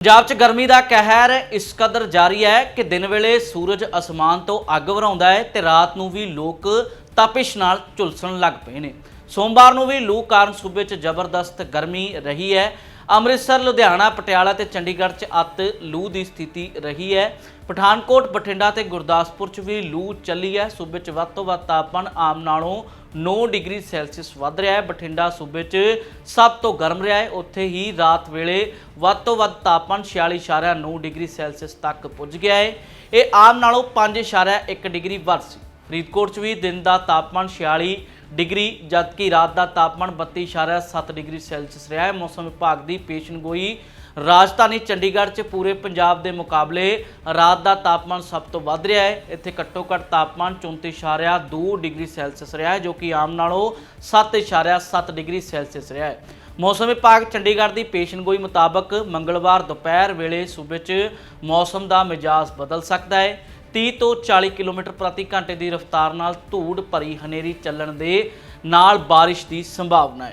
ਪੰਜਾਬ 'ਚ ਗਰਮੀ ਦਾ ਕਹਿਰ ਇਸ ਕਦਰ ਜਾਰੀ ਹੈ ਕਿ ਦਿਨ ਵੇਲੇ ਸੂਰਜ ਅਸਮਾਨ ਤੋਂ ਅੱਗ ਵਰਾਉਂਦਾ ਹੈ ਤੇ ਰਾਤ ਨੂੰ ਵੀ ਲੋਕ ਤਪਿਸ਼ ਨਾਲ ਝੁਲਸਣ ਲੱਗ ਪਏ ਨੇ। ਸੋਮਵਾਰ ਨੂੰ ਵੀ ਲੂ ਕਾਰਨ ਸੂਬੇ 'ਚ ਜ਼ਬਰਦਸਤ ਗਰਮੀ ਰਹੀ ਹੈ। ਅੰਮ੍ਰਿਤਸਰ, ਲੁਧਿਆਣਾ, ਪਟਿਆਲਾ ਤੇ ਚੰਡੀਗੜ੍ਹ 'ਚ ਅੱਤ ਲੂ ਦੀ ਸਥਿਤੀ ਰਹੀ ਹੈ। ਪਠਾਨਕੋਟ, ਬਠਿੰਡਾ ਤੇ ਗੁਰਦਾਸਪੁਰ 'ਚ ਵੀ ਲੂ ਚੱਲੀ ਹੈ। ਸੂਬੇ 'ਚ ਵੱਧ ਤੋਂ ਵੱਧ ਤਾਪਮਾਨ ਆਮ ਨਾਲੋਂ 9 ਡਿਗਰੀ ਸੈਲਸੀਅਸ ਵੱਧ ਰਿਹਾ ਹੈ। ਬਠਿੰਡਾ ਸੂਬੇ 'ਚ ਸਭ ਤੋਂ ਗਰਮ ਰਿਹਾ ਹੈ। ਉੱਥੇ ਹੀ ਰਾਤ ਵੇਲੇ ਵੱਧ ਤੋਂ ਵੱਧ ਤਾਪਮਾਨ 46.9 ਡਿਗਰੀ ਸੈਲਸੀਅਸ ਤੱਕ ਪੁੱਜ ਗਿਆ ਹੈ। ਇਹ ਆਮ ਨਾਲੋਂ 5.1 ਡਿਗਰੀ ਵੱਧ ਸੀ। ਫਰੀਦਕੋਟ 'ਚ ਵੀ ਦਿਨ ਦਾ ਤਾਪਮਾਨ 46 ਡਿਗਰੀ, ਜਦਕਿ ਰਾਤ ਦਾ ਤਾਪਮਾਨ 32.7 ਡਿਗਰੀ ਸੈਲਸੀਅਸ ਰਿਹਾ ਹੈ। ਮੌਸਮ ਵਿਭਾਗ ਦੀ ਪੇਸ਼ਨਗੋਈ ਰਾਜਧਾਨੀ ਚੰਡੀਗੜ੍ਹ 'ਚ ਪੂਰੇ ਪੰਜਾਬ ਦੇ ਮੁਕਾਬਲੇ ਰਾਤ ਦਾ ਤਾਪਮਾਨ ਸਭ ਤੋਂ ਵੱਧ ਰਿਹਾ ਹੈ। ਇੱਥੇ ਘੱਟੋ ਘੱਟ ਤਾਪਮਾਨ 34.2 ਡਿਗਰੀ ਸੈਲਸੀਅਸ ਰਿਹਾ ਹੈ, ਜੋ ਕਿ ਆਮ ਨਾਲੋਂ 7.7 ਡਿਗਰੀ ਸੈਲਸੀਅਸ ਰਿਹਾ ਹੈ। ਮੌਸਮ ਵਿਭਾਗ ਚੰਡੀਗੜ੍ਹ ਦੀ ਪੇਸ਼ਨਗੋਈ ਮੁਤਾਬਕ ਮੰਗਲਵਾਰ ਦੁਪਹਿਰ ਵੇਲੇ ਸੂਬੇ 'ਚ ਮੌਸਮ ਦਾ ਮਿਜਾਜ਼ ਬਦਲ ਸਕਦਾ ਹੈ। 30 ਤੋਂ 40 ਕਿਲੋਮੀਟਰ ਪ੍ਰਤੀ ਘੰਟੇ ਦੀ ਰਫ਼ਤਾਰ ਨਾਲ ਧੂੜ ਭਰੀ ਹਨੇਰੀ ਚੱਲਣ ਦੇ ਨਾਲ ਬਾਰਿਸ਼ ਦੀ ਸੰਭਾਵਨਾ ਹੈ।